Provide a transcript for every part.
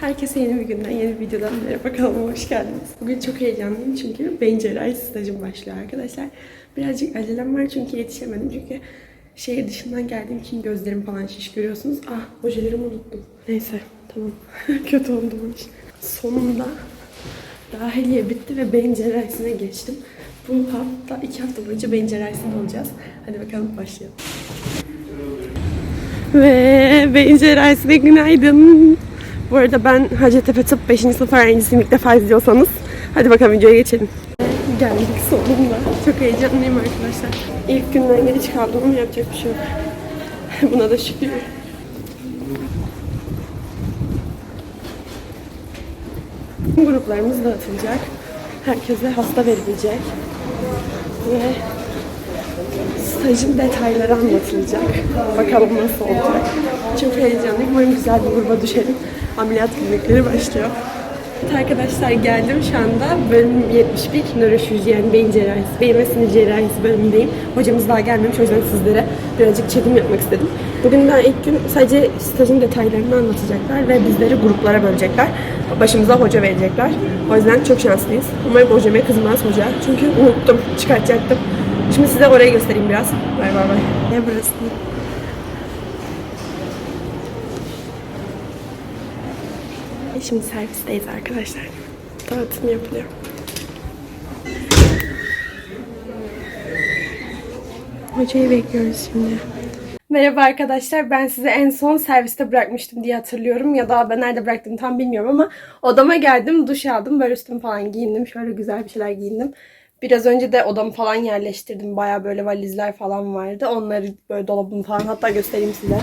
Herkese yeni bir günden, yeni bir videodan merhaba kanalıma hoş geldiniz. Bugün çok heyecanlıyım çünkü beyin stajım başlıyor arkadaşlar. Birazcık acelem var çünkü yetişemedim çünkü şehir dışından geldiğim için gözlerim falan şiş görüyorsunuz. Ah ojelerimi unuttum. Neyse tamam kötü oldum iş. Sonunda dahiliye bitti ve beyin geçtim. Bu hafta iki hafta boyunca beyin olacağız. Hadi bakalım başlayalım. Ve beyin cerrahisine günaydın. Bu arada ben Hacettepe Tıp 5. sınıf öğrencisiyim ilk defa izliyorsanız. Hadi bakalım videoya geçelim. Geldik sonunda. Çok heyecanlıyım arkadaşlar. İlk günden geç kaldım ama yapacak bir şey yok. Buna da şükür. Gruplarımız dağıtılacak. Herkese hasta verilecek. Ve stajın detayları anlatılacak. Bakalım nasıl olacak. Çok heyecanlıyım. Umarım güzel bir gruba düşerim. Ameliyat klinikleri başlıyor. Evet arkadaşlar geldim şu anda bölüm 71 nöroşirurji yani beyin cerrahisi, beyin ve sinir cerrahisi bölümündeyim. Hocamız daha gelmemiş o yüzden sizlere birazcık çekim yapmak istedim. Bugün daha ilk gün sadece stajın detaylarını anlatacaklar ve bizleri gruplara bölecekler. Başımıza hoca verecekler. O yüzden çok şanslıyız. Umarım hocama kızmaz hoca. Çünkü unuttum, çıkartacaktım. Şimdi size orayı göstereyim biraz. Bay bay bay. Ne burası? Şimdi servisteyiz arkadaşlar. Dağıtım yapılıyor. Hocayı bekliyoruz şimdi. Merhaba arkadaşlar. Ben sizi en son serviste bırakmıştım diye hatırlıyorum. Ya da ben nerede bıraktım tam bilmiyorum ama odama geldim, duş aldım. Böyle üstümü falan giyindim. Şöyle güzel bir şeyler giyindim. Biraz önce de odamı falan yerleştirdim. Baya böyle valizler falan vardı. Onları böyle dolabımı falan hatta göstereyim size.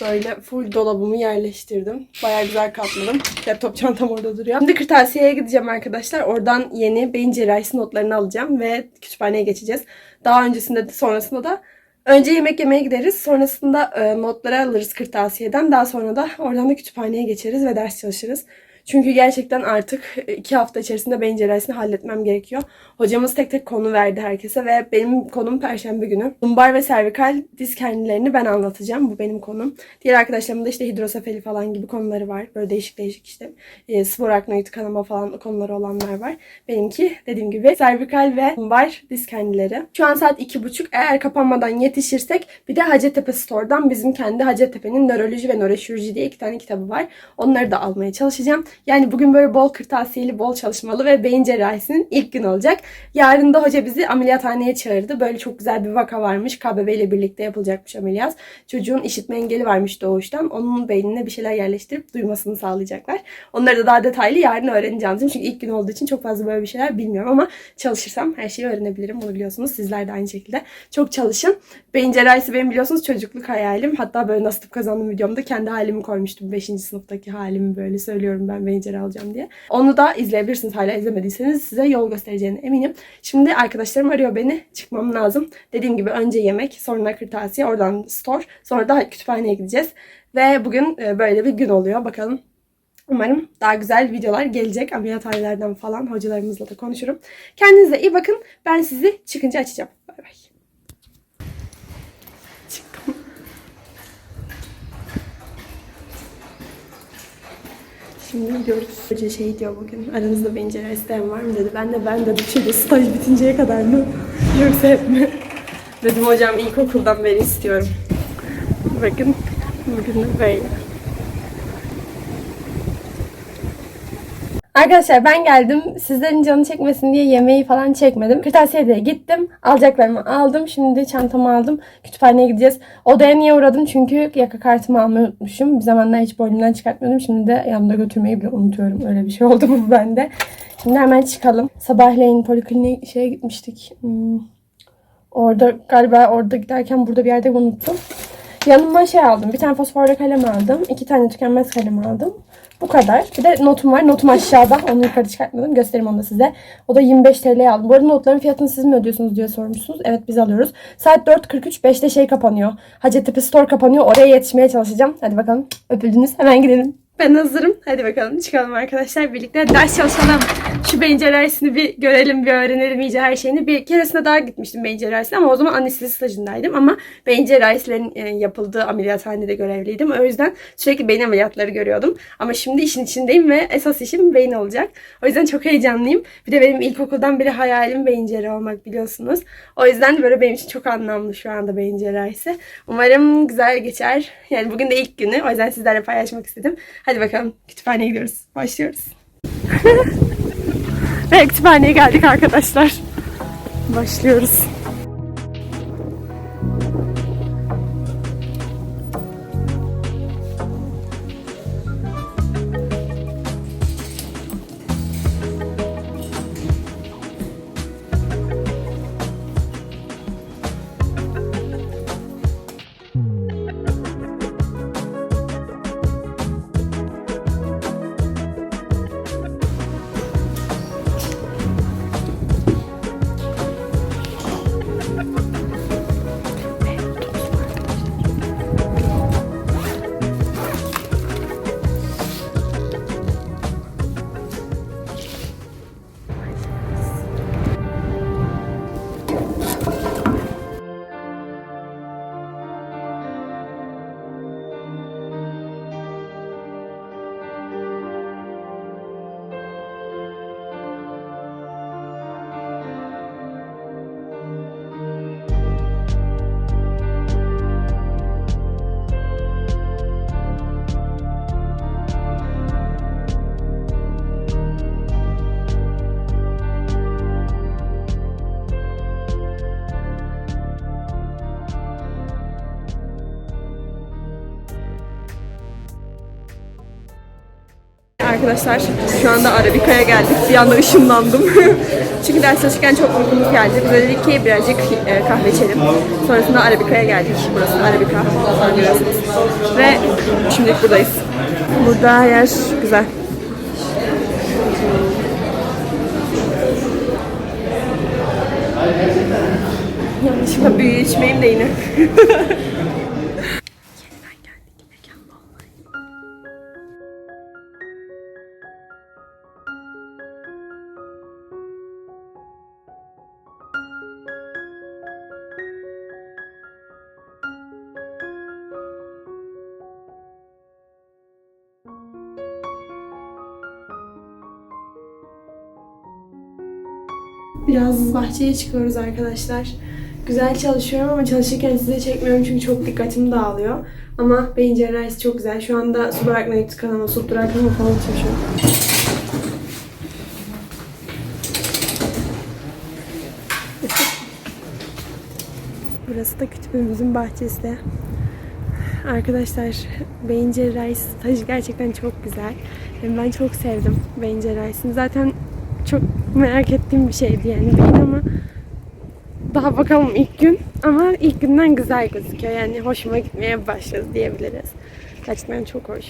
Böyle full dolabımı yerleştirdim. Baya güzel katladım. Laptop çantam orada duruyor. Şimdi kırtasiyeye gideceğim arkadaşlar. Oradan yeni beyin cerrahisi notlarını alacağım ve kütüphaneye geçeceğiz. Daha öncesinde de sonrasında da Önce yemek yemeye gideriz. Sonrasında e, notları alırız kırtasiyeden. Daha sonra da oradan da kütüphaneye geçeriz ve ders çalışırız. Çünkü gerçekten artık e, iki hafta içerisinde beyin cerrahisini halletmem gerekiyor. Hocamız tek tek konu verdi herkese ve benim konum perşembe günü. Lumbar ve servikal disk hernilerini ben anlatacağım. Bu benim konum. Diğer arkadaşlarımın da işte hidrosefali falan gibi konuları var. Böyle değişik değişik işte e, spor aknoid kanama falan konuları olanlar var. Benimki dediğim gibi servikal ve lumbar disk hernileri. Şu an saat iki buçuk. Eğer kapanmadan yetişirsek bir de Hacettepe Store'dan bizim kendi Hacettepe'nin nöroloji ve nöroşirurji diye iki tane kitabı var. Onları da almaya çalışacağım. Yani bugün böyle bol kırtasiyeli, bol çalışmalı ve beyin cerrahisinin ilk gün olacak. Yarın da hoca bizi ameliyathaneye çağırdı. Böyle çok güzel bir vaka varmış. KBB ile birlikte yapılacakmış ameliyat. Çocuğun işitme engeli varmış doğuştan. Onun beynine bir şeyler yerleştirip duymasını sağlayacaklar. Onları da daha detaylı yarın öğreneceğim. Çünkü ilk gün olduğu için çok fazla böyle bir şeyler bilmiyorum ama çalışırsam her şeyi öğrenebilirim. Bunu biliyorsunuz. Sizler de aynı şekilde. Çok çalışın. Beyin cerrahisi benim biliyorsunuz çocukluk hayalim. Hatta böyle nasıl kazandım videomda kendi halimi koymuştum. 5. sınıftaki halimi böyle söylüyorum ben beyin cerrahi alacağım diye. Onu da izleyebilirsiniz hala izlemediyseniz size yol göstereceğine eminim. Şimdi arkadaşlarım arıyor beni. Çıkmam lazım. Dediğim gibi önce yemek, sonra kırtasiye, oradan store, sonra da kütüphaneye gideceğiz. Ve bugün e, böyle bir gün oluyor. Bakalım Umarım daha güzel videolar gelecek. Ameliyathanelerden falan hocalarımızla da konuşurum. Kendinize iyi bakın. Ben sizi çıkınca açacağım. Bay bay. Şimdi gidiyoruz. Hoca şey diyor bugün. Aranızda beyin cerrahi isteyen var mı dedi. Ben de ben dedim şimdi staj bitinceye kadar mı? Yoksa hep mi? Dedim hocam ilkokuldan beri istiyorum. Bakın bugün de böyle. Arkadaşlar ben geldim. Sizlerin canı çekmesin diye yemeği falan çekmedim. Kırtasiyede gittim. Alacaklarımı aldım. Şimdi çantamı aldım. Kütüphaneye gideceğiz. Odaya niye uğradım? Çünkü yaka kartımı almayı unutmuşum. Bir zamanlar hiç boynumdan çıkartmıyordum. Şimdi de yanımda götürmeyi bile unutuyorum. Öyle bir şey oldu bu bende. Şimdi hemen çıkalım. Sabahleyin polikliniğe şeye gitmiştik. Hmm. Orada galiba orada giderken burada bir yerde unuttum. Yanıma şey aldım. Bir tane fosforlu kalem aldım. iki tane tükenmez kalem aldım. Bu kadar. Bir de notum var. Notum aşağıda. Onu yukarı çıkartmadım. Göstereyim onu da size. O da 25 TL'ye aldım. Bu arada notların fiyatını siz mi ödüyorsunuz diye sormuşsunuz. Evet biz alıyoruz. Saat 4.43. 5'te şey kapanıyor. Hacettepe Store kapanıyor. Oraya yetişmeye çalışacağım. Hadi bakalım. Öpüldünüz. Hemen gidelim. Ben hazırım. Hadi bakalım çıkalım arkadaşlar. Birlikte ders çalışalım. Şu beyin cerrahisini bir görelim, bir öğrenelim iyice her şeyini. Bir keresinde daha gitmiştim beyin cerrahisine ama o zaman anestezi stajındaydım. Ama beyin cerrahislerin e, yapıldığı ameliyathanede görevliydim. O yüzden sürekli beyin ameliyatları görüyordum. Ama şimdi işin içindeyim ve esas işim beyin olacak. O yüzden çok heyecanlıyım. Bir de benim ilkokuldan beri hayalim beyin cerrahı olmak biliyorsunuz. O yüzden böyle benim için çok anlamlı şu anda beyin cerrahisi. Umarım güzel geçer. Yani bugün de ilk günü. O yüzden sizlerle paylaşmak istedim. Bakalım kütüphaneye gidiyoruz. Başlıyoruz. Ve kütüphaneye geldik arkadaşlar. Başlıyoruz. Arkadaşlar şu anda Arabika'ya geldik. Bir anda ışınlandım. Çünkü ders çalışırken çok uykumuz geldi. Biz de dedik ki birazcık e, kahve içelim. Sonrasında Arabika'ya geldik. Burası Arabika. Ve şimdilik buradayız. Burada yer güzel. Yanlışlıkla büyü içmeyeyim de yine. Biraz bahçeye çıkıyoruz arkadaşlar. Güzel çalışıyorum ama çalışırken size çekmiyorum çünkü çok dikkatim dağılıyor. Ama beyin cerrahisi çok güzel. Şu anda su bırakma kanama, su bırakma falan çalışıyorum. Burası da kütüphanemizin bahçesi. Arkadaşlar beyin cerrahisi stajı gerçekten çok güzel. Yani ben çok sevdim beyin cerrahisini. Zaten çok merak ettiğim bir şeydi yani beyin ama daha bakalım ilk gün ama ilk günden güzel gözüküyor. Yani hoşuma gitmeye başladı diyebiliriz. Gerçekten çok hoş.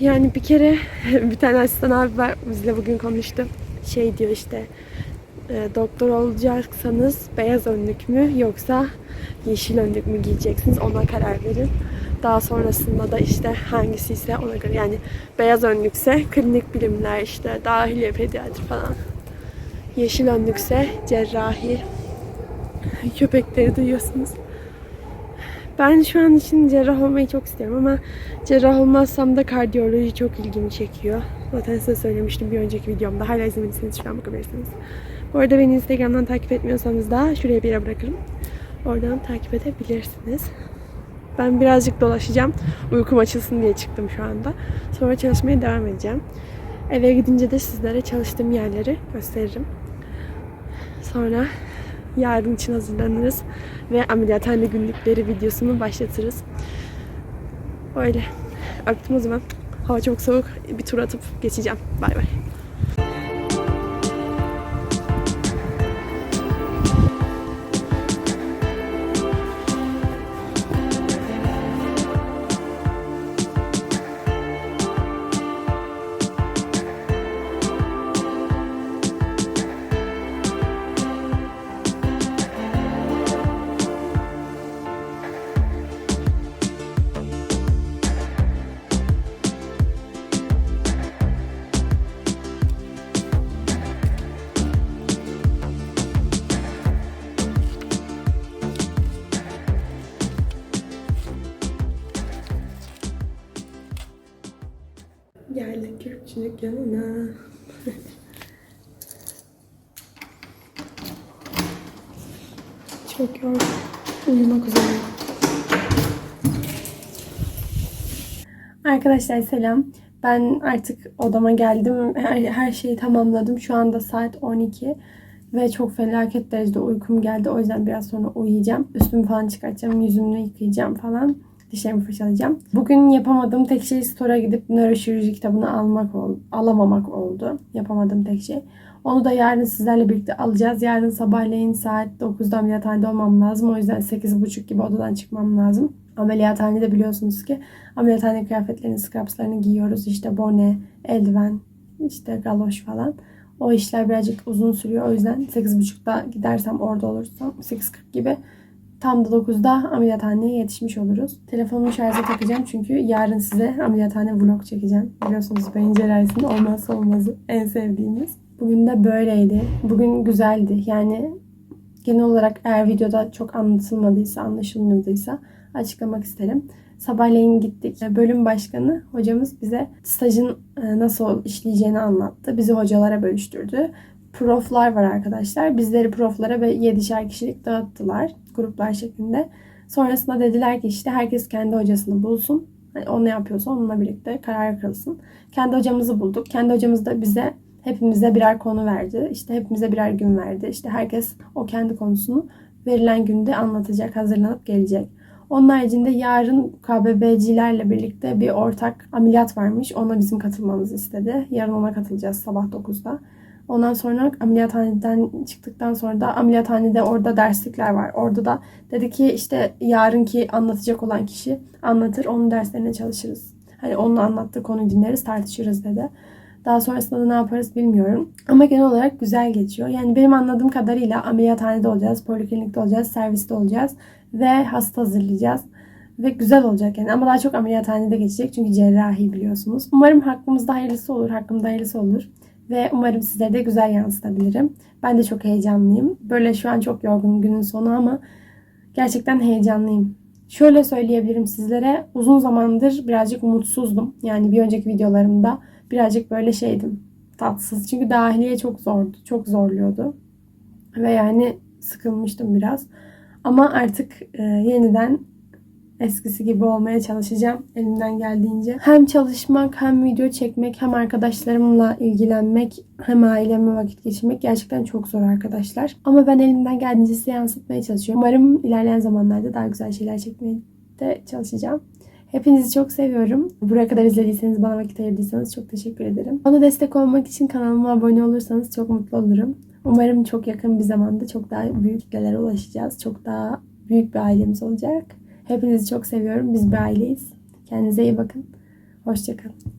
Yani bir kere bir tane asistan abi var bizle bugün konuştu. Şey diyor işte e, doktor olacaksanız beyaz önlük mü yoksa yeşil önlük mü giyeceksiniz ona karar verin. Daha sonrasında da işte hangisi ise ona göre yani beyaz önlükse klinik bilimler işte dahiliye pediatri falan. Yeşil önlükse cerrahi. Köpekleri duyuyorsunuz. Ben şu an için cerrah olmayı çok istiyorum ama cerrah olmazsam da kardiyoloji çok ilgimi çekiyor. Zaten size söylemiştim bir önceki videomda. Hala izlemediyseniz şu an bakabilirsiniz. Bu arada beni Instagram'dan takip etmiyorsanız da şuraya bir yere bırakırım. Oradan takip edebilirsiniz. Ben birazcık dolaşacağım. Uykum açılsın diye çıktım şu anda. Sonra çalışmaya devam edeceğim. Eve gidince de sizlere çalıştığım yerleri gösteririm. Sonra yarın için hazırlanırız ve ameliyathane günlükleri videosunu başlatırız. Öyle. Öptüm o zaman. Hava çok soğuk. Bir tur atıp geçeceğim. Bay bay. Kürkçülük yanına. Çok yorgun. Uyumak üzereyim. Arkadaşlar selam. Ben artık odama geldim. Her, her şeyi tamamladım. Şu anda saat 12 ve çok felaket derecede uykum geldi. O yüzden biraz sonra uyuyacağım. Üstümü falan çıkartacağım. Yüzümü yıkayacağım falan. Dişlerimi fırçalayacağım. Bugün yapamadığım tek şey store'a gidip nöroşirurji kitabını almak oldu. Alamamak oldu. Yapamadığım tek şey. Onu da yarın sizlerle birlikte alacağız. Yarın sabahleyin saat 9'da ameliyathanede olmam lazım. O yüzden 8.30 gibi odadan çıkmam lazım. Ameliyathanede biliyorsunuz ki ameliyathane kıyafetlerini, scrubslarını giyiyoruz. İşte bone, eldiven, işte galoş falan. O işler birazcık uzun sürüyor. O yüzden 8.30'da gidersem orada olursam 8.40 gibi tam da 9'da ameliyathaneye yetişmiş oluruz. Telefonumu şarja takacağım çünkü yarın size ameliyathane vlog çekeceğim. Biliyorsunuz beyin cerrahisinin olmazsa olmazı en sevdiğimiz. Bugün de böyleydi. Bugün güzeldi. Yani genel olarak eğer videoda çok anlatılmadıysa, anlaşılmadıysa açıklamak isterim. Sabahleyin gittik. Bölüm başkanı hocamız bize stajın e, nasıl işleyeceğini anlattı. Bizi hocalara bölüştürdü. Proflar var arkadaşlar. Bizleri proflara ve 7'şer kişilik dağıttılar gruplar şeklinde. Sonrasında dediler ki işte herkes kendi hocasını bulsun. Yani o ne yapıyorsa onunla birlikte karar kılsın. Kendi hocamızı bulduk. Kendi hocamız da bize hepimize birer konu verdi. İşte hepimize birer gün verdi. İşte herkes o kendi konusunu verilen günde anlatacak, hazırlanıp gelecek. Onun haricinde yarın KBB'cilerle birlikte bir ortak ameliyat varmış. Ona bizim katılmamızı istedi. Yarın ona katılacağız sabah 9'da. Ondan sonra ameliyathaneden çıktıktan sonra da ameliyathanede orada derslikler var. Orada da dedi ki işte yarınki anlatacak olan kişi anlatır. Onun derslerine çalışırız. Hani onun anlattığı konuyu dinleriz, tartışırız dedi. Daha sonrasında da ne yaparız bilmiyorum. Ama genel olarak güzel geçiyor. Yani benim anladığım kadarıyla ameliyathanede olacağız, poliklinikte olacağız, serviste olacağız ve hasta hazırlayacağız. Ve güzel olacak yani ama daha çok ameliyathanede geçecek çünkü cerrahi biliyorsunuz. Umarım hakkımızda hayırlısı olur, hakkımda hayırlısı olur. Ve umarım sizlere de güzel yansıtabilirim. Ben de çok heyecanlıyım. Böyle şu an çok yorgunum günün sonu ama gerçekten heyecanlıyım. Şöyle söyleyebilirim sizlere. Uzun zamandır birazcık umutsuzdum. Yani bir önceki videolarımda birazcık böyle şeydim. Tatsız. Çünkü dahiliye çok zordu. Çok zorluyordu. Ve yani sıkılmıştım biraz. Ama artık e, yeniden eskisi gibi olmaya çalışacağım elimden geldiğince. Hem çalışmak, hem video çekmek, hem arkadaşlarımla ilgilenmek, hem aileme vakit geçirmek gerçekten çok zor arkadaşlar. Ama ben elimden geldiğince size yansıtmaya çalışıyorum. Umarım ilerleyen zamanlarda daha güzel şeyler çekmeye de çalışacağım. Hepinizi çok seviyorum. Buraya kadar izlediyseniz, bana vakit ayırdıysanız çok teşekkür ederim. Bana destek olmak için kanalıma abone olursanız çok mutlu olurum. Umarım çok yakın bir zamanda çok daha büyük kitlelere ulaşacağız. Çok daha büyük bir ailemiz olacak. Hepinizi çok seviyorum. Biz bir aileyiz. Kendinize iyi bakın. Hoşçakalın.